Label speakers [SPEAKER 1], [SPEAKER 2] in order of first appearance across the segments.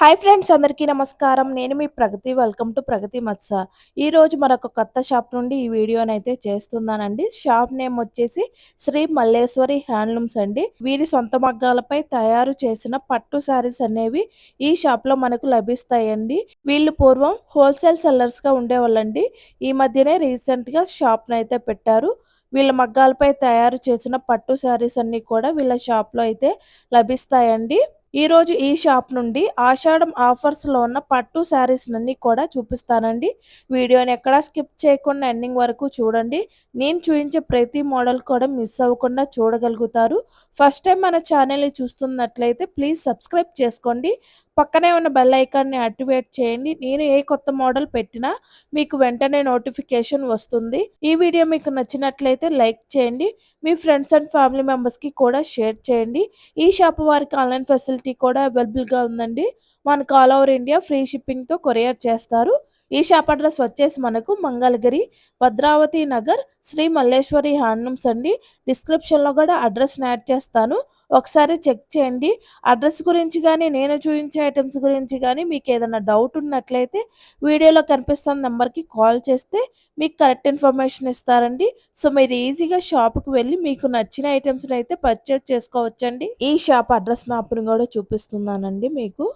[SPEAKER 1] Hi friends అందరికీ నమస్కారం. నేను మీ ప్రగతి. వెల్కమ్ టు ప్రగతి మత్స. ఈరోజు మరొక కొత్త షాప్ నుండి ఈ వీడియోని అయితే చేస్తున్నానండి. షాప్ నేమ్ వచ్చేసి శ్రీ మల్లేశ్వరి హ్యాండ్లూమ్స్ అండి. వీరి సొంత మగ్గాలపై తయారు చేసిన పట్టు శారీస్ అనేవి ఈ షాప్లో మనకు లభిస్తాయండి. వీళ్ళు పూర్వం హోల్సేల్ సెల్లర్స్గా ఉండేవాళ్ళండి. ఈ మధ్యనే రీసెంట్గా షాప్ని అయితే పెట్టారు. వీళ్ళ మగ్గాలపై తయారు చేసిన పట్టు శారీస్ అన్నీ కూడా వీళ్ళ షాప్లో అయితే లభిస్తాయండి. ఈరోజు ఈ షాప్ నుండి ఆషాఢం ఆఫర్స్లో ఉన్న పట్టు శారీస్లన్నీ కూడా చూపిస్తానండి. వీడియోని ఎక్కడా స్కిప్ చేయకుండా ఎండింగ్ వరకు చూడండి. నేను చూపించే ప్రతి మోడల్ కూడా మిస్ అవ్వకుండా చూడగలుగుతారు. ఫస్ట్ టైం మన ఛానల్ని చూస్తున్నట్లయితే ప్లీజ్ సబ్స్క్రైబ్ చేసుకోండి. పక్కనే ఉన్న బెల్ ఐకాన్ని యాక్టివేట్ చేయండి. నేను ఏ కొత్త మోడల్ పెట్టినా మీకు వెంటనే నోటిఫికేషన్ వస్తుంది. ఈ వీడియో మీకు నచ్చినట్లయితే లైక్ చేయండి. మీ ఫ్రెండ్స్ అండ్ ఫ్యామిలీ మెంబర్స్కి కూడా షేర్ చేయండి. ఈ షాప్ వారికి ఆన్లైన్ ఫెసిలిటీ కూడా అవైలబుల్గా ఉందండి. మనకు ఆల్ ఓవర్ ఇండియా ఫ్రీ షిప్పింగ్తో కొరియర్ చేస్తారు. ఈ షాప్ అడ్రస్ వచ్చేసి మనకు మంగళగిరి భద్రావతి నగర్ శ్రీ మల్లేశ్వరి హ్యాండ్లూమ్స్ అండి. డిస్క్రిప్షన్లో కూడా అడ్రస్ యాడ్ చేస్తాను. ఒకసారి చెక్ చేయండి. అడ్రస్ గురించి కానీ నేను చూపించే ఐటమ్స్ గురించి కానీ మీకు ఏదైనా డౌట్ ఉన్నట్లయితే వీడియోలో కనిపిస్తున్న నెంబర్కి కాల్ చేస్తే మీకు కరెక్ట్ ఇన్ఫర్మేషన్ ఇస్తారండి. సో మీరు ఈజీగా షాప్కి వెళ్ళి మీకు నచ్చిన ఐటమ్స్ని అయితే పర్చేస్ చేసుకోవచ్చండి. ఈ షాప్ అడ్రస్ మ్యాప్ని కూడా చూపిస్తున్నానండి మీకు.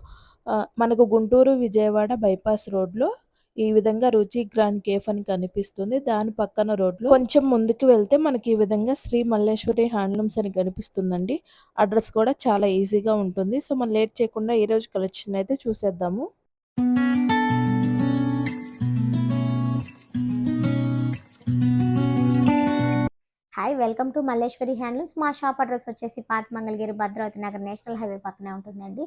[SPEAKER 1] మనకు గుంటూరు విజయవాడ బైపాస్ రోడ్లో ఈ విధంగా రుచి గ్రాండ్ కేఫ్ అని కనిపిస్తుంది. దాని పక్కన రోడ్లో కొంచెం ముందుకు వెళ్తే మనకి ఈ విధంగా శ్రీ మల్లేశ్వరి హ్యాండ్లూమ్స్ అని కనిపిస్తుందండి. అడ్రస్ కూడా చాలా ఈజీగా ఉంటుంది. సో మనం లేట్ చేయకుండా ఈ రోజు కలెక్షన్ అయితే చూసేద్దాము.
[SPEAKER 2] Hi welcome to Malleswari handlooms. మా షాప్ అడ్రస్ వచ్చేసి పాత మంగళగిరి భద్రావతి నగర్ నేషనల్ హైవే పక్కనే ఉంటుందండి.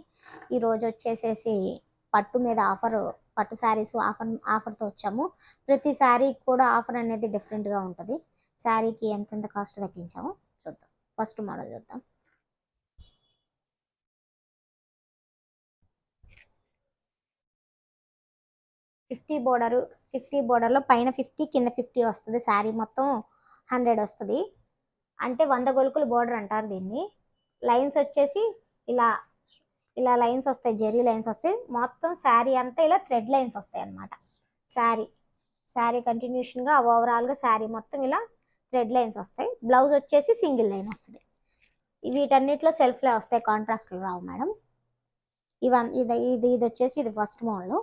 [SPEAKER 2] ఈరోజు వచ్చేసేసి పట్టు మీద ఆఫర్ పట్టు శారీస్ ఆఫర్ ఆఫర్తో వచ్చాము. ప్రతి శారీ కూడా ఆఫర్ అనేది డిఫరెంట్గా ఉంటుంది. శారీకి ఎంతెంత కాస్ట్ తగ్గించాము చూద్దాం. ఫస్ట్ మోడల్ చూద్దాం. ఫిఫ్టీ బోర్డరు ఫిఫ్టీ బోర్డర్లో పైన ఫిఫ్టీ కింద ఫిఫ్టీ వస్తుంది. శారీ మొత్తం హండ్రెడ్ వస్తుంది. అంటే వంద గొలుకులు బోర్డర్ అంటారు దీన్ని. లైన్స్ వచ్చేసి ఇలా ఇలా లైన్స్ వస్తాయి జెర్రీ లైన్స్ వస్తాయి. మొత్తం శారీ అంతా ఇలా థ్రెడ్ లైన్స్ వస్తాయి అనమాట శారీ శారీ కంటిన్యూషన్గా ఓవరాల్గా శారీ మొత్తం ఇలా థ్రెడ్ లైన్స్ వస్తాయి. బ్లౌజ్ వచ్చేసి సింగిల్ లైన్ వస్తుంది. వీటన్నిటిలో సెల్ఫ్లే వస్తాయి కాంట్రాస్ట్లు రావు మేడం. ఇవన్ ఇది ఇది ఇది వచ్చేసి ఇది ఫస్ట్ మోడల్.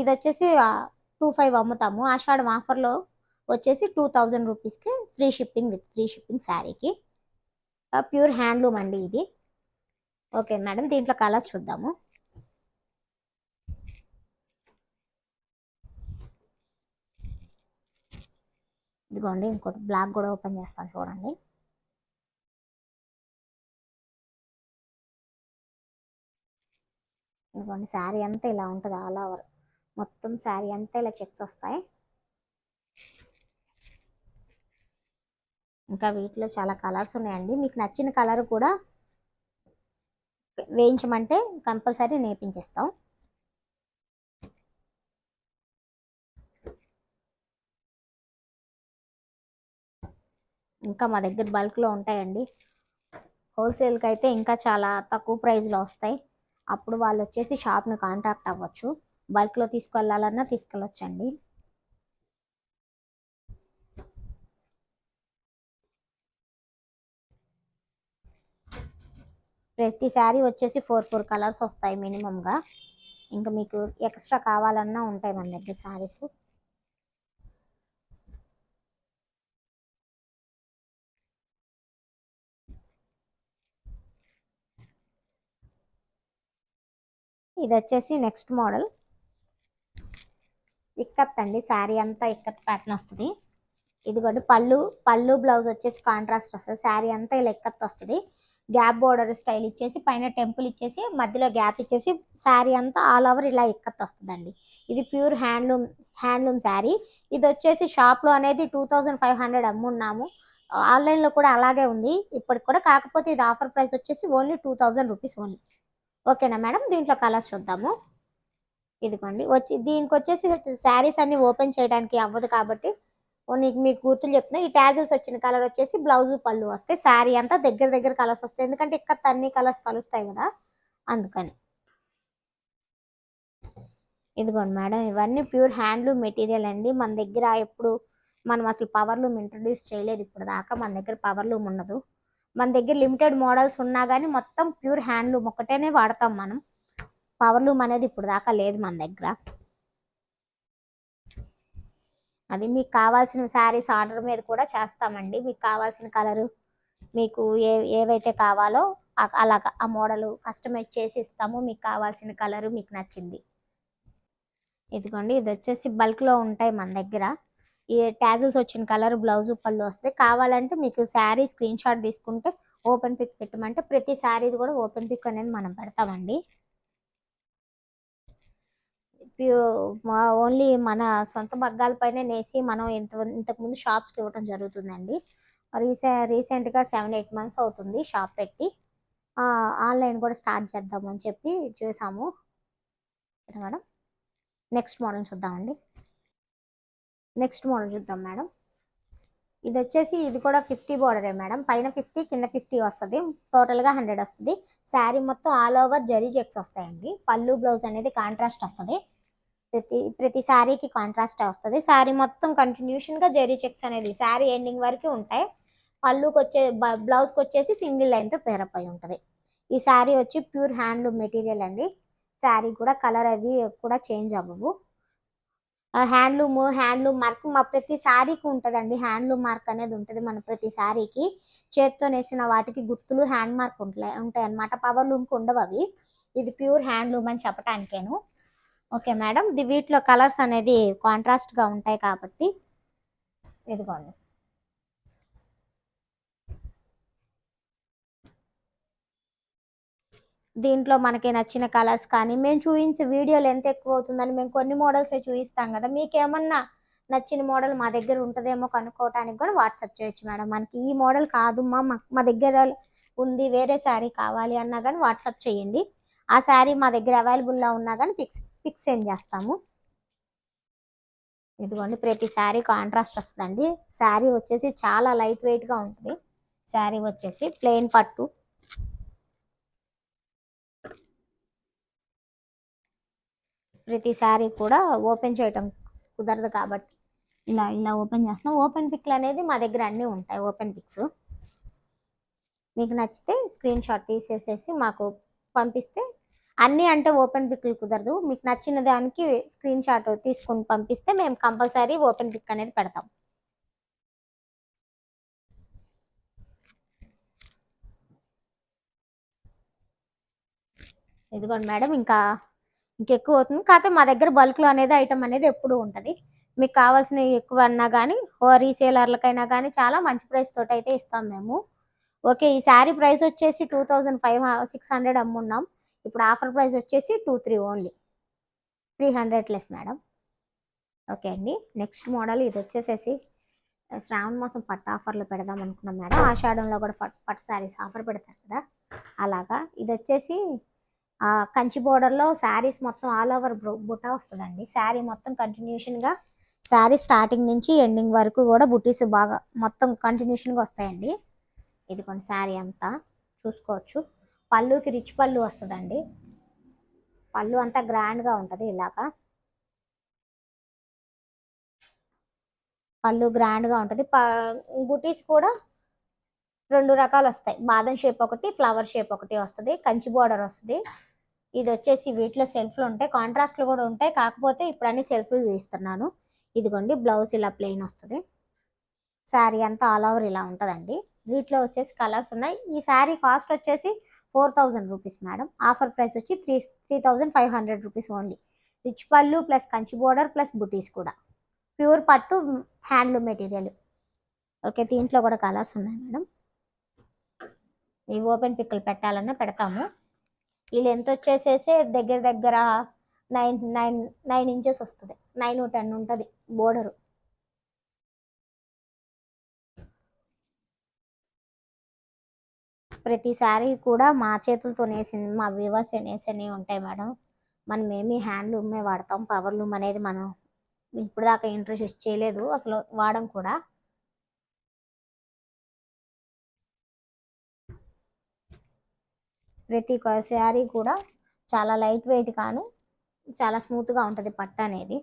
[SPEAKER 2] ఇది వచ్చేసి టూ ఫైవ్ అమ్ముతాము. ఆషాఢం ఆఫర్లో వచ్చేసి టూ థౌజండ్ రూపీస్కి free shipping with free shipping శారీకి. ప్యూర్ హ్యాండ్లూమ్ అండి ఇది. ఓకే మేడం దీంట్లో కలర్స్ చూద్దాము. ఇదిగోండి ఇంకోటి బ్లాక్ కూడా ఓపెన్ చేస్తాను చూడండి. ఇదిగోండి శారీ అంతా ఇలా ఉంటుంది ఆల్ ఓవర్. మొత్తం శారీ అంతా ఇలా చెక్స్ వస్తాయి. ఇంకా వీటిలో చాలా కలర్స్ ఉన్నాయండి. మీకు నచ్చిన కలర్ కూడా వేయించమంటే కంపల్సరీ నేర్పించేస్తాం. ఇంకా మా దగ్గర బల్క్లో ఉంటాయండి. హోల్సేల్కి అయితే ఇంకా చాలా తక్కువ ప్రైస్లో వస్తాయి. అప్పుడు వాళ్ళు వచ్చేసి షాప్ని కాంటాక్ట్ అవ్వచ్చు. బల్క్లో తీసుకెళ్ళాలన్నా తీసుకెళ్ళొచ్చండి. ప్రతి శారీ వచ్చేసి ఫోర్ ఫోర్ కలర్స్ వస్తాయి మినిమంగా. ఇంకా మీకు ఎక్స్ట్రా కావాలన్నా ఉంటాయి మన దగ్గర శారీస్. ఇది వచ్చేసి నెక్స్ట్ మోడల్. ఇక్కత్ అండి శారీ అంతా ఇక్కత్ ప్యాటర్న్ వస్తుంది. ఇది కూడా పళ్ళు పళ్ళు బ్లౌజ్ వచ్చేసి కాంట్రాస్ట్ వస్తుంది. శారీ అంతా ఇలా ఇక్కత్ వస్తుంది. గ్యాప్ బోర్డర్ స్టైల్ ఇచ్చేసి పైన టెంపుల్ ఇచ్చేసి మధ్యలో గ్యాప్ ఇచ్చేసి శారీ అంతా ఆల్ ఓవర్ ఇలా ఎక్కత్ వస్తుందండి. ఇది ప్యూర్ హ్యాండ్లూమ్ హ్యాండ్లూమ్ శారీ ఇది వచ్చేసి షాప్లో అనేది టూ థౌజండ్ ఫైవ్ హండ్రెడ్ అమ్మున్నాము. ఆన్లైన్లో కూడా అలాగే ఉంది. ఇప్పటికి కూడా కాకపోతే ఇది ఆఫర్ ప్రైస్ వచ్చేసి only two thousand rupees only. ఓకేనా మేడం? దీంట్లో కలర్స్ చూద్దాము. ఇదిగోండి. వచ్చి దీనికి వచ్చేసి శారీస్ అన్ని ఓపెన్ చేయడానికి అవ్వదు కాబట్టి నీకు మీకు గుర్తులు చెప్తున్నా ఈ ట్యాజెస్ వచ్చిన కలర్ వచ్చేసి బ్లౌజ్ పళ్ళు వస్తాయి. శారీ అంతా దగ్గర దగ్గర కలర్స్ వస్తాయి. ఎందుకంటే ఇక్కడ అన్ని కలర్స్ కలుస్తాయి కదా. అందుకని. ఇదిగోండి మేడం ఇవన్నీ ప్యూర్ హ్యాండ్లూమ్ మెటీరియల్ అండి. మన దగ్గర ఎప్పుడు మనం అసలు పవర్ లూమ్ ఇంట్రడ్యూస్ చేయలేదు. ఇప్పుడు దాకా మన దగ్గర పవర్ లూమ్ ఉండదు. మన దగ్గర లిమిటెడ్ మోడల్స్ ఉన్నా కానీ మొత్తం ప్యూర్ హ్యాండ్లూమ్ ఒకటేనే వాడతాం మనం. పవర్ లూమ్ అనేది ఇప్పుడు దాకా లేదు మన దగ్గర. అది మీకు కావాల్సిన శారీస్ ఆర్డర్ మీద కూడా చేస్తామండి. మీకు కావాల్సిన కలరు మీకు ఏ ఏవైతే కావాలో అలాగా ఆ మోడల్ కస్టమైజ్ చేసి ఇస్తాము. మీకు కావాల్సిన కలరు మీకు నచ్చింది. ఇదిగోండి ఇది వచ్చేసి బల్క్లో ఉంటాయి మన దగ్గర. ఈ ట్యాజల్స్ వచ్చిన కలర్ బ్లౌజ్ పళ్ళు వస్తాయి. కావాలంటే మీకు శారీ స్క్రీన్ షాట్ తీసుకుంటే ఓపెన్ పిక్ పెట్టమంటే ప్రతి శారీది కూడా ఓపెన్ పిక్ అనేది మనం పెడతామండి. ఓన్లీ మన సొంత మగ్గాలపైనే నేసి మనం ఇంత ఇంతకుముందు షాప్స్కి ఇవ్వడం జరుగుతుందండి. రీసె రీసెంట్గా సెవెన్ ఎయిట్ మంత్స్ అవుతుంది షాప్ పెట్టి. ఆన్లైన్ కూడా స్టార్ట్ చేద్దామని చెప్పి చూసాము. మేడం? నెక్స్ట్ మోడల్ చూద్దామండి. నెక్స్ట్ మోడల్ చూద్దాం మేడం. ఇది వచ్చేసి ఇది కూడా ఫిఫ్టీ బోర్డరే మేడం. పైన ఫిఫ్టీ కింద ఫిఫ్టీ వస్తుంది. టోటల్గా హండ్రెడ్ వస్తుంది. శారీ మొత్తం ఆల్ ఓవర్ జరీ చెక్స్ వస్తాయండి. పళ్ళు బ్లౌజ్ అనేది కాంట్రాస్ట్ వస్తుంది. ప్రతి ప్రతి శారీకి కాంట్రాస్ట్ వస్తుంది. శారీ మొత్తం కంటిన్యూషన్గా జరీ చెక్స్ అనేది శారీ ఎండింగ్ వరకు ఉంటాయి. పళ్ళుకి వచ్చే బ్లౌజ్కి వచ్చేసి సింగిల్ లైన్తో పేరప్ అయి ఉంటుంది. ఈ శారీ వచ్చి ప్యూర్ హ్యాండ్లూమ్ మెటీరియల్ అండి. శారీ కూడా కలర్ అవి కూడా చేంజ్ అవ్వవు. హ్యాండ్లూమ్ హ్యాండ్లూమ్ మార్క్ మా ప్రతి శారీకి ఉంటుందండి. హ్యాండ్లూమ్ మార్క్ అనేది ఉంటుంది మన ప్రతి శారీకి చేత్తో నేసిన వాటికి గుర్తులు హ్యాండ్ మార్క్ ఉంటాయి ఉంటాయి అన్నమాట పవర్ లూమ్కి ఉండవు అవి. ఇది ప్యూర్ హ్యాండ్లూమ్ అని చెప్పటానికేను. Okay madam. ది వీటిలో కలర్స్ అనేది కాంట్రాస్ట్గా ఉంటాయి కాబట్టి ఇదిగోండి. దీంట్లో మనకి నచ్చిన కలర్స్ కానీ మేము చూపించే వీడియోలు ఎంత ఎక్కువ అవుతుందని మేము కొన్ని మోడల్స్ చూపిస్తాం కదా మీకు ఏమన్నా నచ్చిన మోడల్ మా దగ్గర ఉంటుందేమో కనుక్కోవటానికి కూడా వాట్సాప్ చేయొచ్చు మేడం. మనకి ఈ మోడల్ కాదు మా మా దగ్గర ఉంది వేరే శారీ కావాలి అన్నా కానీ వాట్సాప్ చేయండి. ఆ శారీ మా దగ్గర అవైలబుల్లో ఉన్నా కానీ పిక్స్ పిక్స్ సెండ్ చేస్తాము? ఇదిగోండి ప్రతి శారీ కాంట్రాస్ట్ వస్తుందండి. శారీ వచ్చేసి చాలా లైట్ వెయిట్గా ఉంటుంది. శారీ వచ్చేసి ప్లెయిన్ పట్టు. ప్రతి శారీ కూడా ఓపెన్ చేయటం కుదరదు కాబట్టి ఇలా ఇలా ఓపెన్ చేస్తాం ఓపెన్ పిక్లు అనేది మా దగ్గర అన్నీ ఉంటాయి ఓపెన్ పిక్స్ మీకు నచ్చితే స్క్రీన్ షాట్ తీసేసేసి మాకు పంపిస్తే అన్నీ అంటే ఓపెన్ పిక్లు కుదరదు. మీకు నచ్చిన దానికి స్క్రీన్ షాట్ తీసుకుని పంపిస్తే మేము కంపల్సరీ ఓపెన్ పిక్ అనేది పెడతాం. ఇదిగోండి మేడం ఇంకా ఇంకెక్కువ అవుతుంది. కాకపోతే మా దగ్గర బల్క్లో అనేది ఐటమ్ అనేది ఎప్పుడు ఉంటుంది. మీకు కావాల్సినవి ఎక్కువ అన్నా కానీ ఓ రీసేలర్లకైనా కానీ చాలా మంచి ప్రైస్ తోటి అయితే ఇస్తాం మేము. ఓకే ఈ శారీ ప్రైస్ వచ్చేసి two thousand five six hundred అమ్మున్నాం. ఇప్పుడు ఆఫర్ ప్రైస్ వచ్చేసి two three only. Three hundred less madam. Okay అండి. నెక్స్ట్ మోడల్ ఇది వచ్చేసేసి శ్రావణ మాసం పట్టు ఆఫర్లో పెడదాం అనుకున్నాం మేడం. ఆషాఢంలో కూడా పట్టు పట్టు శారీస్ ఆఫర్ పెడతారు కదా. అలాగా. ఇది వచ్చేసి కంచి బోర్డర్లో శారీస్ మొత్తం ఆల్ ఓవర్ బుట్ట వస్తుందండి. శారీ మొత్తం కంటిన్యూషన్గా శారీ స్టార్టింగ్ నుంచి ఎండింగ్ వరకు కూడా బుటీస్ బాగా మొత్తం కంటిన్యూషన్గా వస్తాయండి. ఇది కొన్ని శారీ అంతా. చూసుకోవచ్చు. పళ్ళుకి రిచ్ పళ్ళు వస్తుందండి. పళ్ళు అంతా గ్రాండ్గా ఉంటుంది ఇలాగా. పళ్ళు గ్రాండ్గా ఉంటుంది. ప బుటీస్ కూడా రెండు రకాలు వస్తాయి. బాదం షేప్ ఒకటి ఫ్లవర్ షేప్ ఒకటి వస్తుంది. కంచి బోర్డర్ వస్తుంది. ఇది వచ్చేసి వీటిలో సెల్ఫ్లు ఉంటాయి. కాంట్రాస్ట్లు కూడా ఉంటాయి. కాకపోతే ఇప్పుడు అన్ని సెల్ఫ్లు చూపిస్తున్నాను ఇదిగోండి బ్లౌజ్ ఇలా ప్లెయిన్ వస్తుంది. శారీ అంతా ఆల్ ఓవర్ ఇలా ఉంటుందండి. వీటిలో వచ్చేసి కలర్స్ ఉన్నాయి. ఈ శారీ కాస్ట్ వచ్చేసి four thousand rupees madam. Offer price వచ్చి three three thousand five hundred rupees only. Rich పళ్ళు ప్లస్ కంచి బోర్డర్ ప్లస్ బుటీస్ కూడా. ప్యూర్ పట్టు హ్యాండ్లూమ్ మెటీరియల్. ఓకే దీంట్లో కూడా కలర్స్ ఉన్నాయి మేడం. ఈ ఓపెన్ పిక్కులు పెట్టాలన్నా పెడతాము. ఈ లెంత్ వచ్చేసేసి దగ్గర దగ్గర నైన్ నైన్ నైన్ ఇంచెస్ వస్తుంది. నైన్ టెన్ ఉంటుంది బోర్డరు. ప్రతి కూడా మా చేతులతో నేసింది మా వ్యూవర్స్ నేసినవి ఉంటాయి మేడం. మనం ఏమి హ్యాండ్లూమే వాడతాం పవర్ లూమ్ అనేది మనం ఇప్పుడు దాకా ఇంట్రెస్ట్ చేయలేదు అసలు వాడడం కూడా. ప్రతి శారీ కూడా చాలా లైట్ వెయిట్ కాను చాలా స్మూత్గా ఉంటుంది పట్ట అనేది.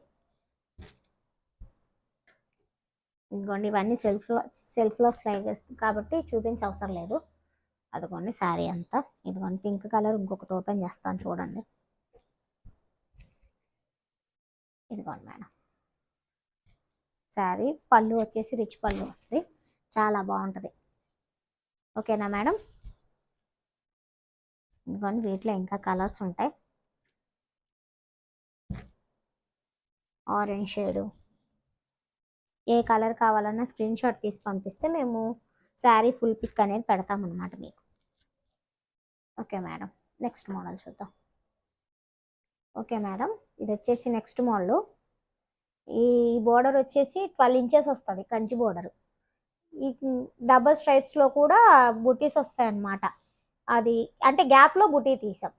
[SPEAKER 2] ఇదిగోండి ఇవన్నీ సెల్ఫ్లో సెల్ఫ్లో స్లైడ్ కాబట్టి చూపించ అవసరం లేదు. అదిగోండి శారీ అంతా. ఇదిగోండి పింక్ కలర్ ఇంకొకటి ఓపెన్ చేస్తాను చూడండి. ఇదిగోండి మేడం. శారీ పళ్ళు వచ్చేసి రిచ్ పళ్ళు వస్తుంది చాలా బాగుంటుంది. ఓకేనా మేడం? ఇదిగోండి వీటిలో ఇంకా కలర్స్ ఉంటాయి. Orange shade. ఏ కలర్ కావాలన్నా స్క్రీన్ షాట్ తీసి పంపిస్తే మేము శారీ ఫుల్ పిక్ అనేది పెడతామన్నమాట మీకు. Okay madam. నెక్స్ట్ మోడల్ చూద్దాం. ఓకే మేడం ఇది వచ్చేసి నెక్స్ట్ మోడల్. ఈ బోర్డర్ వచ్చేసి ట్వెల్వ్ ఇంచెస్ వస్తుంది కంచి బోర్డర్. ఈ డబల్ స్ట్రైప్స్లో కూడా బుటీస్ వస్తాయన్నమాట. అది అంటే గ్యాప్లో బుటీ తీసాం.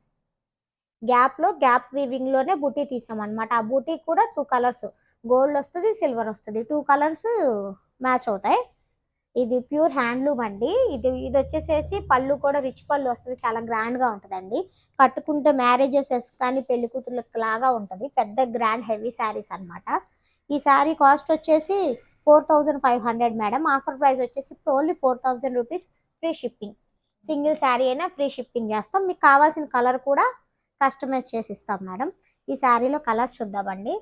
[SPEAKER 2] గ్యాప్లో గ్యాప్ వీవింగ్లోనే బుటీ తీసాం అనమాట ఆ బుటీ కూడా టూ కలర్స్. గోల్డ్ వస్తుంది సిల్వర్ వస్తుంది. టూ కలర్స్ మ్యాచ్ అవుతాయి. ఇది ప్యూర్ హ్యాండ్లూమ్ అండి. ఇది ఇది వచ్చేసేసి పళ్ళు కూడా రిచ్ పళ్ళు వస్తుంది. చాలా గ్రాండ్గా ఉంటుందండి. కట్టుకుంటే మ్యారేజెస్ కానీ పెళ్ళి కూతుర్లకు లాగా ఉంటుంది. పెద్ద గ్రాండ్ హెవీ శారీస్ అన్నమాట. ఈ శారీ కాస్ట్ వచ్చేసి four thousand five hundred madam offer price వచ్చేసి only four thousand rupees free shipping single sari అయినా ఫ్రీ షిప్పింగ్ చేస్తాం. మీకు కావాల్సిన కలర్ కూడా కస్టమైజ్ చేసి ఇస్తాం మేడం ఈ శారీలో కలర్స్ చూద్దామండి.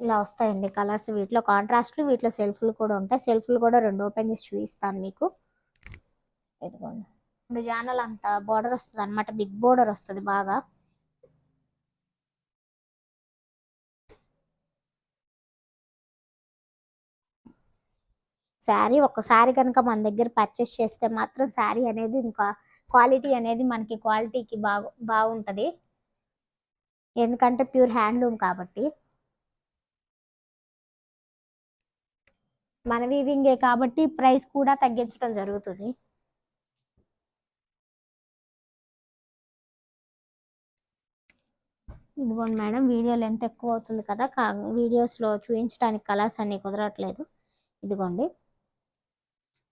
[SPEAKER 2] ఇలా వస్తాయండి కలర్స్. వీటిలో కాంట్రాస్ట్లు వీటిలో సెల్ఫ్లు కూడా ఉంటాయి. సెల్ఫ్లు కూడా రెండు ఓపెన్ చేసి చూపిస్తాను మీకు. ఇదిగోండి. రెండు జానల్ అంత బోర్డర్ వస్తుంది అనమాట బిగ్ బోర్డర్ వస్తుంది బాగా. శారీ ఒక్కసారి కనుక మన దగ్గర పర్చేస్ చేస్తే మాత్రం శారీ అనేది ఇంకా క్వాలిటీ అనేది మనకి క్వాలిటీకి బాగు బాగుంటుంది. ఎందుకంటే ప్యూర్ హ్యాండ్లూమ్ కాబట్టి. మన వీవింగే కాబట్టి ప్రైస్ కూడా తగ్గించడం జరుగుతుంది. ఇదిగోండి మేడం వీడియో లెంత్ ఎక్కువ అవుతుంది కదా కా వీడియోస్లో చూపించడానికి కలర్స్ అన్నీ కుదరట్లేదు. ఇదిగోండి.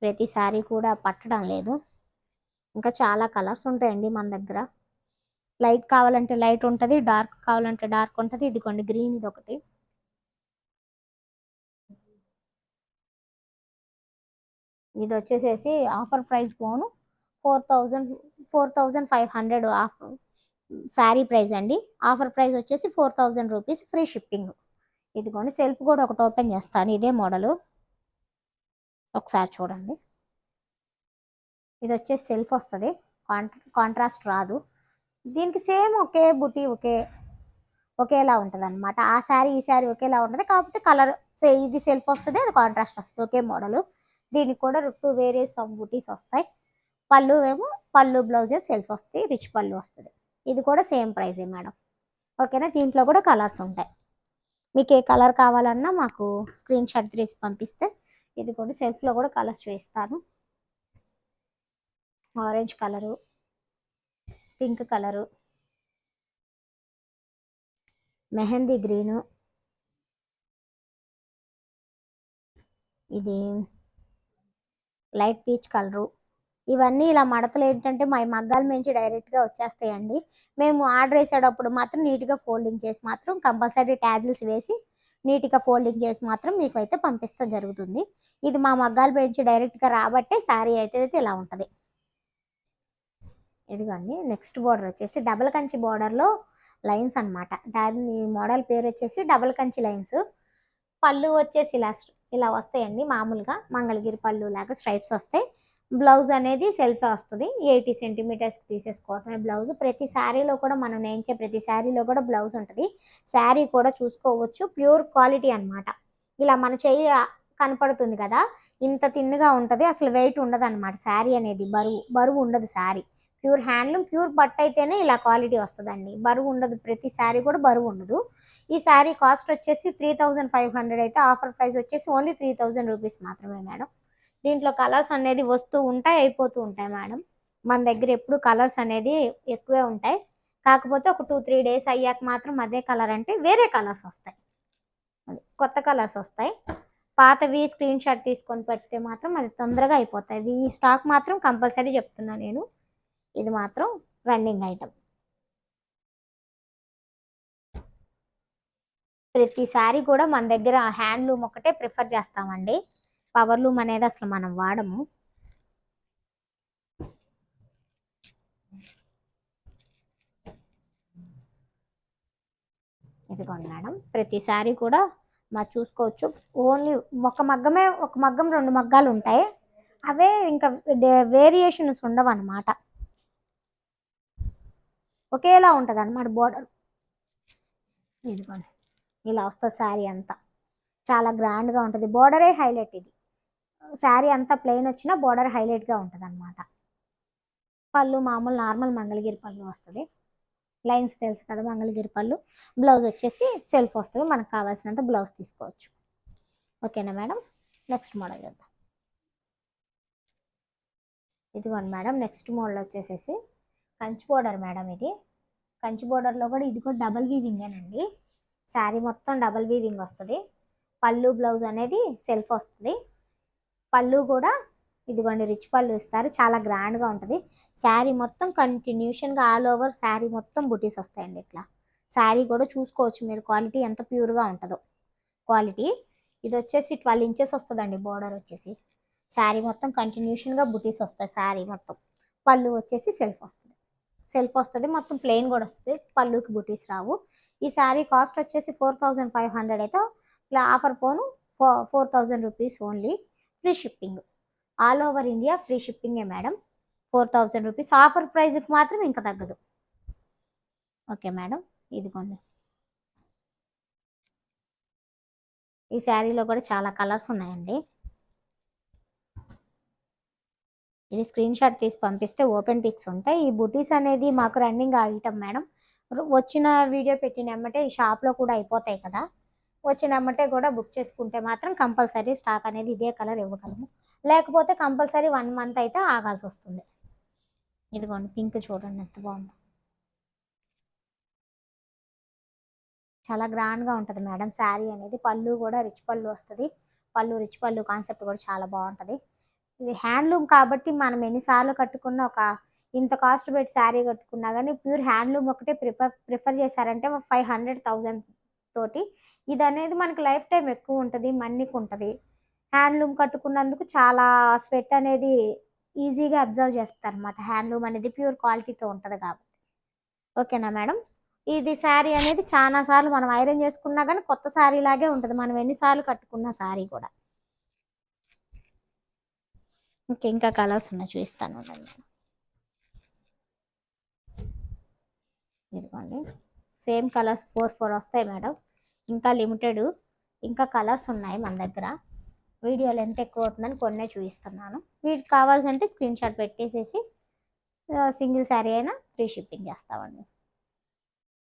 [SPEAKER 2] ప్రతిసారి కూడా పట్టడం లేదు. ఇంకా చాలా కలర్స్ ఉంటాయండి మన దగ్గర. లైట్ కావాలంటే లైట్ ఉంటుంది డార్క్ కావాలంటే డార్క్ ఉంటుంది. ఇదిగోండి గ్రీన్ ఇది ఒకటి ఇది వచ్చేసేసి offer price phone four thousand four thousand five hundred off sari price అండి. ఆఫర్ ప్రైస్ వచ్చేసి four thousand rupees free shipping. ఇదిగోండి సెల్ఫ్ కూడా ఒకటి ఓపెన్ చేస్తాను. ఇదే మోడలు. ఒకసారి చూడండి. ఇది వచ్చేసి సెల్ఫ్ వస్తుంది. కాంట్రాస్ట్ రాదు. దీనికి సేమ్ ఒకే బుటీ ఒకే ఒకేలా ఉంటుంది అనమాట ఆ శారీ ఈ శారీ ఒకేలా ఉంటుంది. కాకపోతే కలర్ సే ఇది సెల్ఫ్ వస్తుంది అది కాంట్రాస్ట్ వస్తుంది. ఒకే మోడల్. దీనికి కూడా టూ వేరే సమ్ బుటీస్ వస్తాయి. పళ్ళు ఏమో పళ్ళు బ్లౌజ్ సెల్ఫ్ వస్తాయి. రిచ్ పళ్ళు వస్తుంది ఇది కూడా సేమ్ ప్రైజే మేడం ఓకేనా దీంట్లో కూడా కలర్స్ ఉంటాయి. మీకు ఏ కలర్ కావాలన్నా మాకు స్క్రీన్ షాట్ తీసి పంపిస్తే ఇది కూడా సెల్ఫ్లో కూడా కలర్స్ వేస్తాను. Orange colour pink colour mehndi green ఇది లైట్ పీచ్ కలరు. ఇవన్నీ ఇలా మడతలు ఏంటంటే మా మగ్గాల నుంచి డైరెక్ట్గా వచ్చేస్తాయండి. మేము ఆర్డర్ వేసేటప్పుడు మాత్రం నీట్గా ఫోల్డింగ్ చేసి మాత్రం కంపల్సరీ ట్యాజిల్స్ వేసి నీట్గా ఫోల్డింగ్ చేసి మాత్రం మీకు అయితే పంపిస్తాం జరుగుతుంది. ఇది మా మగ్గాల నుంచి డైరెక్ట్గా రాబట్టే శారీ అయితే అయితే ఇలా ఉంటుంది. ఇదిగోండి నెక్స్ట్ బోర్డర్ వచ్చేసి డబల్ కంచి బోర్డర్లో లైన్స్ అనమాట దాని మోడల్ పేరు వచ్చేసి డబల్ కంచి లైన్స్. పళ్ళు వచ్చేసి ఇలా ఇలా వస్తాయండి మామూలుగా మంగళగిరి పళ్ళు లాగా స్ట్రైప్స్ వస్తాయి. బ్లౌజ్ అనేది సెల్ఫ్ వస్తుంది. ఎయిటీ సెంటీమీటర్స్కి తీసేసుకోవటమే బ్లౌజ్ ప్రతి శారీలో కూడా మనం నేయించే ప్రతి శారీలో కూడా బ్లౌజ్ ఉంటుంది. శారీ కూడా చూసుకోవచ్చు. ప్యూర్ క్వాలిటీ అన్నమాట. ఇలా మన చెయ్యి కనపడుతుంది కదా? ఇంత తిన్నుగా ఉంటుంది. అసలు వెయిట్ ఉండదు అనమాట శారీ అనేది బరువు బరువు ఉండదు శారీ ప్యూర్ హ్యాండ్లూమ్ ప్యూర్ బట్ట అయితేనే ఇలా క్వాలిటీ వస్తుందండి. బరువు ఉండదు ప్రతి శారీ కూడా బరువు ఉండదు. ఈ శారీ కాస్ట్ వచ్చేసి త్రీ థౌజండ్ ఫైవ్ హండ్రెడ్ అయితే ఆఫర్ ప్రైస్ వచ్చేసి ఓన్లీ త్రీ థౌజండ్ రూపీస్ మాత్రమే మేడం. దీంట్లో కలర్స్ అనేది వస్తూ ఉంటాయి అయిపోతూ ఉంటాయి మేడం. మన దగ్గర ఎప్పుడు కలర్స్ అనేది ఎక్కువే ఉంటాయి. కాకపోతే ఒక టూ త్రీ డేస్ అయ్యాక మాత్రం అదే కలర్ అంటే వేరే కలర్స్ వస్తాయి. అది కొత్త కలర్స్ వస్తాయి. పాతవి స్క్రీన్ షాట్ తీసుకొని పెడితే మాత్రం అది తొందరగా అయిపోతాయి. ఈ స్టాక్ మాత్రం కంపల్సరీ చెప్తున్నా నేను. ఇది మాత్రం రన్నింగ్ ఐటమ్. ప్రతిసారి కూడా మన దగ్గర హ్యాండ్లూమ్ ఒకటే ప్రిఫర్ చేస్తామండి. పవర్ లూమ్ అనేది అసలు మనం వాడము. ఇదిగోండి మేడం ప్రతిసారి కూడా మా చూసుకోవచ్చు. ఓన్లీ ఒక మగ్గమే ఒక మగ్గం రెండు మగ్గాలు ఉంటాయి. అవే ఇంకా వేరియేషన్స్ ఉండవు అన్నమాట ఒకేలా ఉంటుంది అనమాట బోర్డర్ ఇదిగోండి ఇలా వస్తుంది శారీ అంతా. చాలా గ్రాండ్గా ఉంటుంది. బోర్డరే హైలైట్ ఇది. శారీ అంతా ప్లెయిన్ వచ్చినా బోర్డర్ హైలైట్గా ఉంటుంది అనమాట పళ్ళు మామూలు నార్మల్ మంగళగిరి పళ్ళు వస్తుంది. లైన్స్ తెలుసు కదా మంగళగిరి పళ్ళు. బ్లౌజ్ వచ్చేసి సెల్ఫ్ వస్తుంది. మనకు కావాల్సినంత బ్లౌజ్ తీసుకోవచ్చు. ఓకేనా మేడం నెక్స్ట్ మోడల్ చూద్దాం. ఇదిగోండి మేడం నెక్స్ట్ మోడల్ వచ్చేసేసి కంచి బోర్డర్ మేడం ఇది. కంచి బోర్డర్లో కూడా ఇది కూడా డబల్ వీవింగేనండి శారీ మొత్తం డబల్ వీవింగ్ వస్తుంది. పళ్ళు బ్లౌజ్ అనేది సెల్ఫ్ వస్తుంది. పళ్ళు కూడా ఇదిగోండి రిచ్ పళ్ళు ఇస్తారు. చాలా గ్రాండ్గా ఉంటుంది. శారీ మొత్తం కంటిన్యూషన్గా ఆల్ ఓవర్ శారీ మొత్తం బుటీస్ వస్తాయండి ఇట్లా. శారీ కూడా చూసుకోవచ్చు మీరు. క్వాలిటీ ఎంత ప్యూర్గా ఉంటుందో. క్వాలిటీ. ఇది వచ్చేసి ట్వెల్వ్ ఇంచెస్ వస్తుందండి బోర్డర్ వచ్చేసి. శారీ మొత్తం కంటిన్యూషన్గా బుటీస్ వస్తాయి శారీ మొత్తం. పళ్ళు వచ్చేసి సెల్ఫ్ వస్తుంది. సెల్ఫ్ వస్తుంది మొత్తం ప్లెయిన్ కూడా వస్తుంది పళ్ళుకి బుటీస్ రావు. ఈ శారీ కాస్ట్ వచ్చేసి ఫోర్ థౌజండ్ ఫైవ్ హండ్రెడ్ అయితే ఇట్లా ఆఫర్ పోను ఫో four thousand rupees only free shipping. All over India free షిప్పింగే madam four thousand rupees. Offer ప్రైస్కి మాత్రం ఇంకా తగ్గదు. ఓకే మేడం ఇదిగోండి. ఈ శారీలో కూడా చాలా కలర్స్ ఉన్నాయండి. ఇది స్క్రీన్ షాట్ తీసి పంపిస్తే ఓపెన్ పిక్స్ ఉంటాయి. ఈ బుటీస్ అనేది మాకు రన్నింగ్ ఐటమ్ మేడం వచ్చిన వీడియో పెట్టినమ్మటే ఈ షాప్లో కూడా అయిపోతాయి కదా. వచ్చినమ్మటే కూడా బుక్ చేసుకుంటే మాత్రం కంపల్సరీ స్టాక్ అనేది ఇదే కలర్ ఇవ్వగలము. లేకపోతే కంపల్సరీ వన్ మంత్ అయితే ఆగాల్సి వస్తుంది. ఇదిగోండి పింక్ చూడండి ఎంత బాగుంది. చాలా గ్రాండ్గా ఉంటుంది మేడం శారీ అనేది పళ్ళు కూడా రిచ్ పళ్ళు వస్తుంది. పళ్ళు రిచ్ పళ్ళు కాన్సెప్ట్ కూడా చాలా బాగుంటుంది. ఇది హ్యాండ్లూమ్ కాబట్టి మనం ఎన్నిసార్లు కట్టుకున్న ఒక ఇంత కాస్ట్ పెట్టి శారీ కట్టుకున్నా కానీ ప్యూర్ హ్యాండ్లూమ్ ఒకటే ప్రిఫర్ ప్రిఫర్ చేశారంటే ఫైవ్ హండ్రెడ్ థౌజండ్ తోటి. ఇది అనేది మనకి లైఫ్ టైం ఎక్కువ ఉంటుంది మన్నికు ఉంటుంది. హ్యాండ్లూమ్ కట్టుకున్నందుకు చాలా స్వెట్ అనేది ఈజీగా అబ్జర్వ్ చేస్తారు అనమాట హ్యాండ్లూమ్ అనేది ప్యూర్ క్వాలిటీతో ఉంటుంది కాబట్టి. ఓకేనా మేడం? ఇది శారీ అనేది చాలా సార్లు మనం ఐరన్ చేసుకున్నా కానీ కొత్త శారీ లాగే ఉంటుంది. మనం ఎన్నిసార్లు కట్టుకున్న శారీ కూడా. ఇంకా ఇంకా కలర్స్ ఉన్నాయి చూపిస్తాను ఇదిగోండి. సేమ్ కలర్స్ ఫోర్ ఫోర్ వస్తాయి మేడం. ఇంకా లిమిటెడ్ ఇంకా కలర్స్ ఉన్నాయి మన దగ్గర. వీడియోలు ఎంత ఎక్కువ అవుతుందని కొన్నే చూపిస్తున్నాను. వీటికి కావాల్సింటే స్క్రీన్ షాట్ పెట్టేసేసి సింగిల్ శారీ అయినా ఫ్రీ షిప్పింగ్ చేస్తామండి.